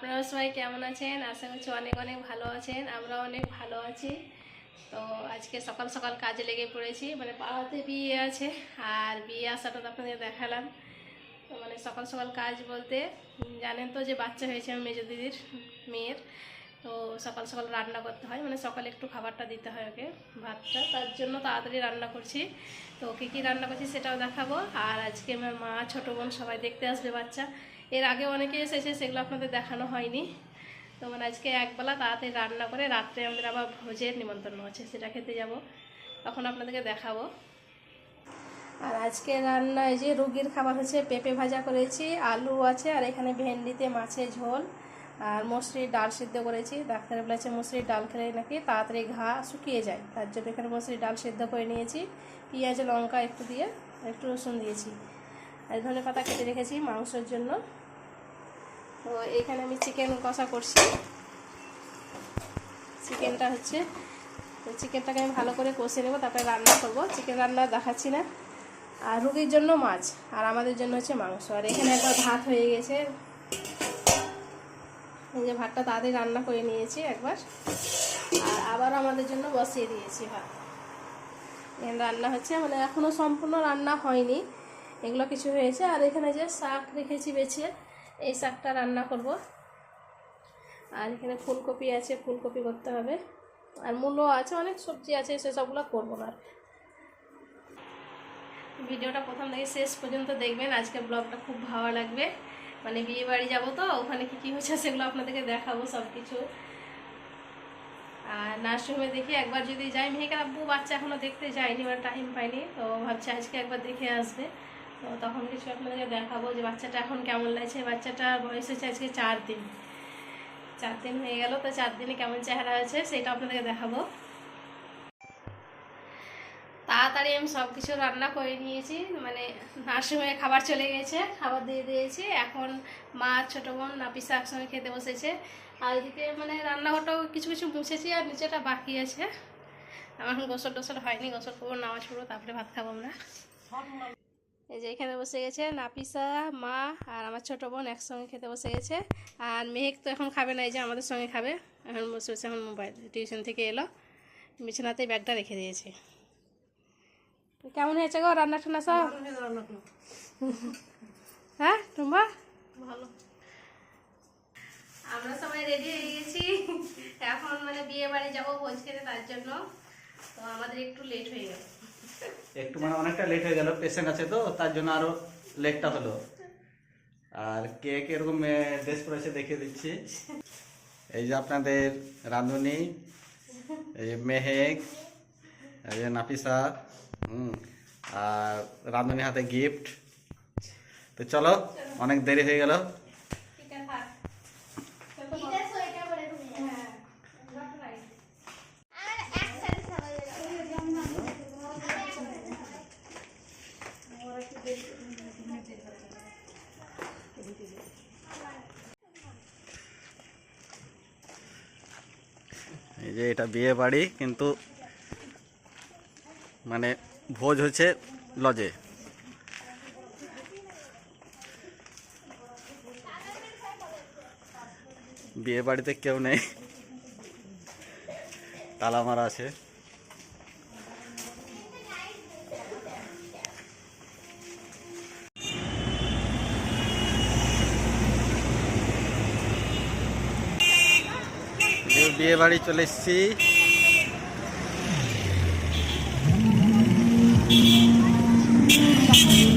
আপনারা সবাই কেমন আছেন? আশা করছি অনেক অনেক ভালো আছেন। আমরা অনেক ভালো আছি। তো আজকে সকাল সকাল কাজে লেগে পড়েছি। মানে পাড়াতে বিয়ে আছে আর বিয়ে আসাটা তো আপনাদের দেখালাম। তো মানে সকাল সকাল কাজ বলতে জানেন তো যে বাচ্চা হয়েছে আমার মেজো দিদির, মেয়ের। তো সকাল সকাল রান্না করতে হয়। মানে সকালে একটু খাবারটা দিতে হয় ওকে, ভাতটা। তার জন্য তাড়াতাড়ি রান্না করছি। তো কী কী রান্না করছি সেটাও দেখাবো। আর আজকে আমার মা, ছোটো বোন সবাই দেখতে আসবে বাচ্চা। এর আগে অনেকে এসেছে, সেগুলো আপনাদের দেখানো হয়নি। তো মানে আজকে একবেলা তাড়াতাড়ি রান্না করে রাত্রে আমাদের আবার ভোজের নিমন্ত্রণ আছে, সেটা খেতে যাব। তখন আপনাদেরকে দেখাবো। আর আজকে রান্না এই যে রুগীর খাবার হচ্ছে পেঁপে ভাজা করেছি, আলু আছে, আর এখানে ভেন্ডিতে মাছের ঝোল, আর মসুরির ডাল সিদ্ধ করেছি। ডাক্তার বলেছে মসুরির ডাল খেলে নাকি তাড়াতাড়ি ঘা শুকিয়ে যায়, তার জন্য এখানে মসুরির ডাল সিদ্ধ করে নিয়েছি। পেঁয়াজ, লঙ্কা একটু দিয়ে, একটু রসুন দিয়েছি। আর ধনে পাতা কেটে রেখেছি মাংসের জন্য। তো এখানে আমি চিকেন কষা করছি। চিকেনটা হচ্ছে, তো চিকেনটাকে আমি ভালো করে কষে নেব, তারপরে রান্না করব। চিকেন রান্না দেখাচ্ছি না। আর রুগীর জন্য মাছ, আর আমাদের জন্য হচ্ছে মাংস। আর এখানে একবার ভাত হয়ে গেছে। এই যে ভাতটা তাড়াতাড়ি রান্না করে নিয়েছি একবার। আর আবার আমাদের জন্য বসিয়ে দিয়েছি ভাত। এখানে রান্না হচ্ছে মানে এখনও সম্পূর্ণ রান্না হয়নি। এগুলো কিছু হয়েছে। আর এখানে যে শাক রেখেছি বেছে, এই শাকটা রান্না করব। আর এখানে ফুলকপি আছে, ফুলকপি করতে হবে। আর মূলো আছে, অনেক সবজি আছে সেসবগুলো করব না। ভিডিওটা প্রথম থেকে শেষ পর্যন্ত দেখবেন। আজকে ব্লগটা খুব ভালো লাগবে। মানে বিয়ে বাড়ি যাব তো, ওখানে কি, কী হচ্ছে সেগুলো আপনাদেরকে দেখাবো সব কিছু আর নার্সিংহোমে দেখি একবার যদি যাই মেয়েকে আব্বু বাচ্চা এখনও দেখতে যায়নি বা টাইম পাইনি তো ভাবছি আজকে একবার দেখে আসবে। তো তখন কিছু আপনাদেরকে দেখাবো যে বাচ্চাটা এখন কেমন লাগছে। বাচ্চাটার বয়স হয়েছে আজকে চার দিন। চার দিন হয়ে গেল, তো চার দিনে কেমন চেহারা আছে সেটা আপনাদেরকে দেখাবো। তাড়াতাড়ি আমি সব কিছু রান্না করে নিয়েছি মানে নার্সিংহোমে খাবার চলে গেছে, খাবার দিয়ে দিয়েছি। এখন মা, ছোটো বোন নাপিসা একসঙ্গে খেতে বসেছে। আর এদিকে মানে রান্নাঘরটাও কিছু কিছু মুছেছি আর নিচেটা বাকি আছে। আমার এখন গোসল টোসল হয়নি, গোসল করব, নামাজ পড়ব, তারপরে ভাত খাব আমরা। এই যে এখানে বসে গেছে নাপিসা মা আর আমার ছোটো বোন একসঙ্গে খেতে বসে গেছে। আর মেহেক তো এখন খাবে না এই যে আমাদের সঙ্গে খাবে। এখন বসে বসে এখন মোবাইল টিউশন থেকে এলো। বিছানাতেই ব্যাগটা রেখে দিয়েছে। কেমন হয়েছে গো রান্না টান্না সব? হ্যাঁ টুম্বা? ভালো। আমরা সবাই রেডি হয়ে গেছি। এখন মানে বিয়ে বাড়ি যাব ভোজ খেতে তার জন্য। তো আমাদের একটু লেট হয়ে গেল একটু মানে অনেকটা লেট হয়ে গেল পেশেন্ট আছে তো, তার জন্য আরও লেটটা হলো। আর কে এরকম ড্রেস পরেছে দেখিয়ে দিচ্ছি। এই যে আপনাদের রাঁধুনি, এই মেহেক, এই যে নাফিসা, হুম, আর রাঁধুনি হাতে গিফট তো চলো, অনেক দেরি হয়ে গেল ঠিক আছে থাক। চল তো বল। হ্যাঁ, left right। এই যে এটা বিয়ে বাড়ি, কিন্তু মানে ভোজ হচ্ছে লজে। বিয়ে বাড়িতে কেউ নেই। তালা মারা আছে। বিয়ে বাড়ি চলে এসেছি। হ্যাঁ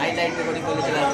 হাইলাইট করে করেছিলাম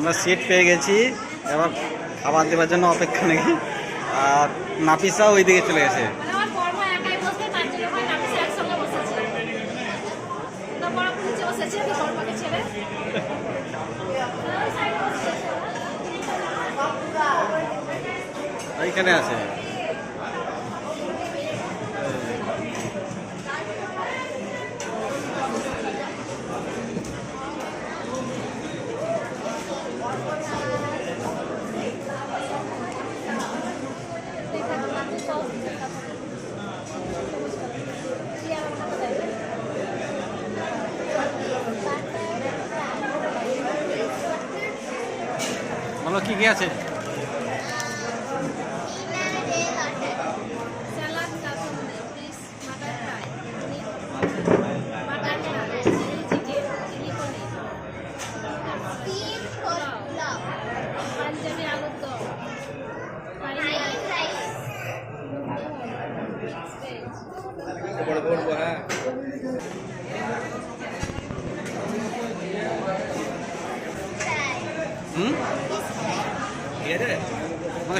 আমরা সিট পেয়ে গেছি এবার খাবার দেওয়ার জন্য অপেক্ষা নাকি। আর নাপিসাও ওই দিকে চলে গেছে। এইখানে আমার বর্মা একাই বসবে তার জন্য হয় নাফিসা একসঙ্গে বসেছে তো বড় নিচে বসেছে আমি বর্মাকে ছেড়ে ওই side এ বসেছে। ওইখানে আছে বলো কি কি আছে salad kasundi please mutton fry mutton fry chilli chicken chilli paneer Punjabi আলুর দম হুম ঠিক আছে আমাকে ছোট দিয়েছে জাগাবার তোকে পনির ফ্রাই দিয়ে চলে গেছে কিনা পাকলা তো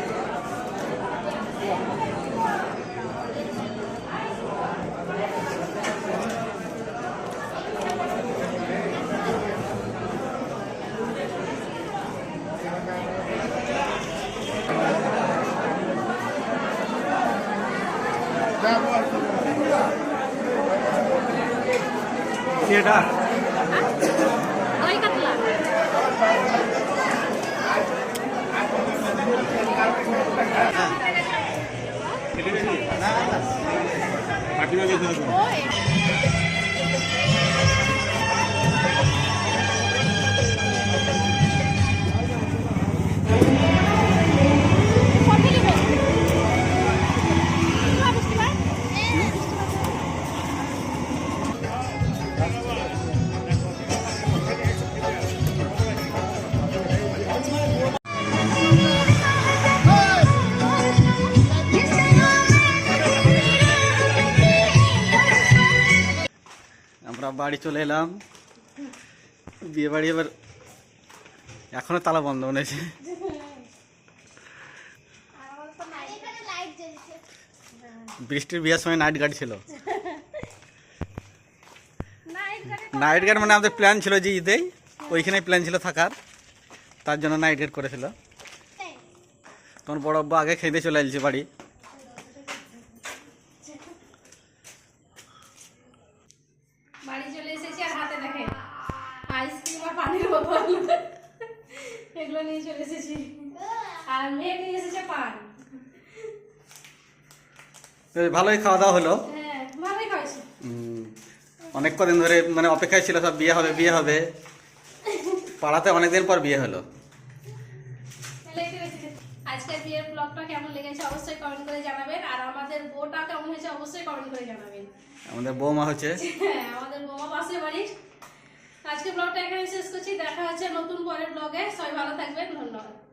কি এটা। দই কাতলা বাড়ি চলে এলাম। বিয়ে বাড়ি এবার এখনও তালা বন্ধ মনে হয়েছে বৃষ্টির বিয়ের সময় নাইট গার্ড ছিল। নাইট গার্ড মানে আমাদের প্ল্যান ছিল যে ঈদেই ওইখানে প্ল্যান ছিল থাকার। তার জন্য নাইট গার্ড করেছিল। তখন বড় আগে খেতে চলে বাড়ি বাড়ি। পানির বোতল। এগুলো নিয়ে চলে এসেছি। আর মেয়ে নিয়ে এসেছে পান। ভালোই খাওয়া দাওয়া হলো। হ্যাঁ অনেক কদিন ধরে মানে অপেক্ষায় ছিল সব বিয়ে হবে বিয়ে হবে। পাড়াতে অনেকদিন পর বিয়ে হলো। আজকের বিয়ের ব্লগটা কেমন লেগেছে অবশ্যই কমেন্ট করে জানাবেন। আর আমাদের বউটা কেমন হয়েছে অবশ্যই কমেন্ট করে জানাবেন। আমাদের বৌমা হচ্ছে হ্যাঁ আমাদের বৌমা পাশে বাড়ির। আজকে ব্লগটা এখানে শেষ করছি। দেখা হচ্ছে নতুন পরের ব্লগে সবাই ভালো থাকবেন। ধন্যবাদ।